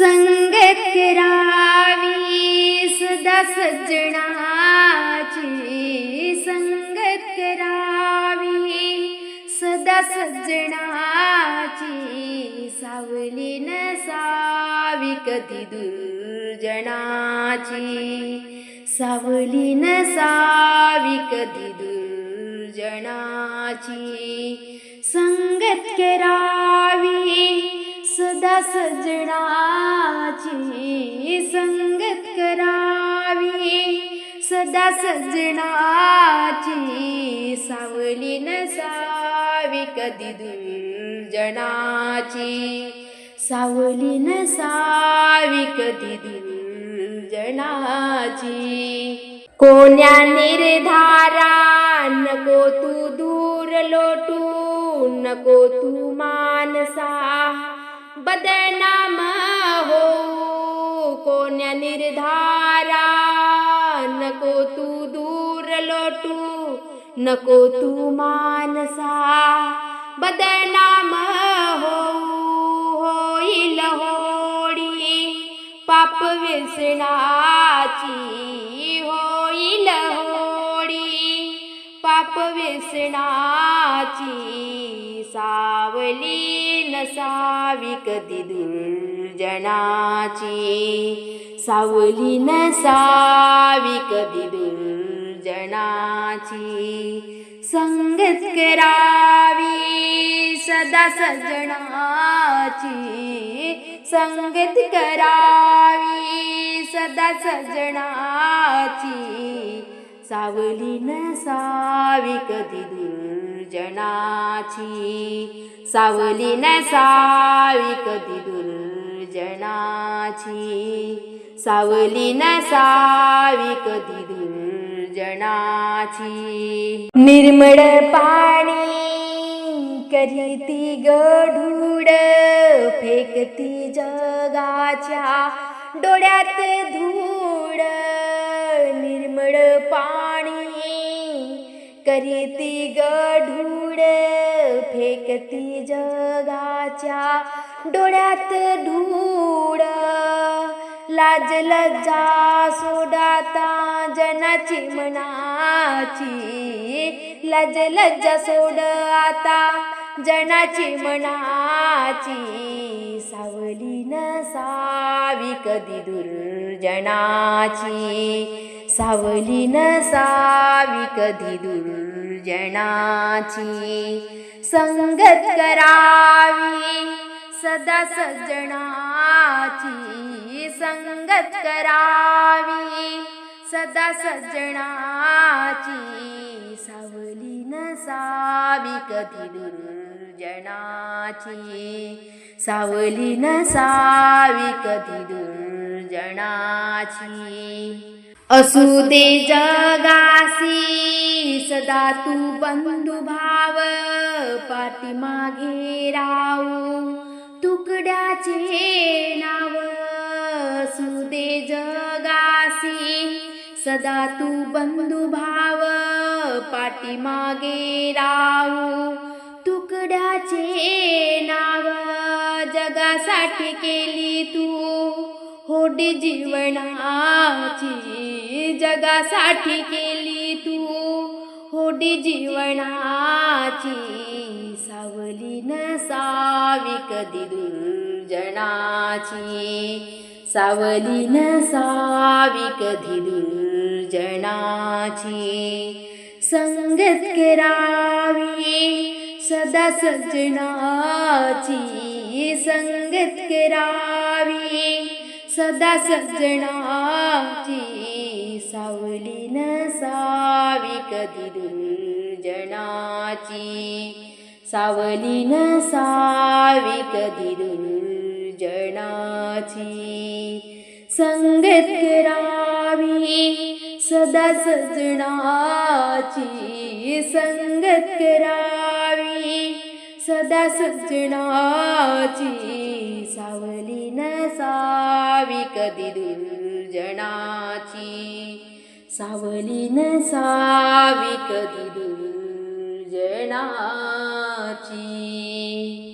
संगत करावी सदा सज्जनाची संगत करावी सदा सज्जनाची सावली नसावी कधी दुर्जनाची. सावली नसावी कधी दुर्जनाची. संगत करावी सदा सजनाची संगत करावी. सदा सजनाची सावली नसावी कधी दुर्जनाची. सावली नसावी कधी दुर्जनाची. कोण्या निर्धारा नको तू दूर लोटू नको तू मानसा. बदनाम हो कोण्या निर्धारा नको तू दूर लोटू नको तू मानसा. बदनाम हो होईल होडी पाप विसणाची होईल हो. व्यसनाची सावली नसावी कधी दुर्जनाची. सावली नसावी कधी दुर्जनाची. संगत करावी सदा सजनाची. संगत करावी सदा सजनाची. सावली नसावी कधी दुर्जनाची. सावली नसावी कधी दुर्जनाची. सावली नसावी कधी दुर्जनाची. निर्मळ पाणी करीती गढूड फेकती जगाच्या डोळ्यात धूड करीती गढूड फेकती जगाच्या डोळ्यात ढूड लाज लज्जा सोडाता जनाची मनाची लाज लज्जा सोड आता जनाची मनाची सावली नसावी कधी दुर्जनाची. सावली नसावी कधी दुर्जनाची. संगत करावी सदा सज्जनाची. संगत करावी सदा सज्जनाची. सावली नसावी कधी दुर्जनाची. सावली नसावी कधी दुर्जनाची. असू दे जगासी सदा तू बंधू भाव पाठीमागे राहू तुकड्याचे नाव. असू दे जगासी सदा तू बंधू भाव पाठीमागे राहू तुकड्याचे नाव जगासाठी केली तू. होडी जीवनाची जगासाठी केली तू. होडी जीवनाची सावली नसावी कधी दुर्जनाची. सावली नसावी कधी दुर्जनाची. संगत करावी सदा सज्जनाची संगत करावी. सदा सज्जनाची सावली नसावी कधी दुर्जनाची. सावली नसावी कधी दुर्जनाची. संगत करावी. सदा सज्जनाची संगत करावी सदा सज्जनाची सावली नसावी कधी दुर्जनाची. सावली नसावी कधी दुर्जनाची.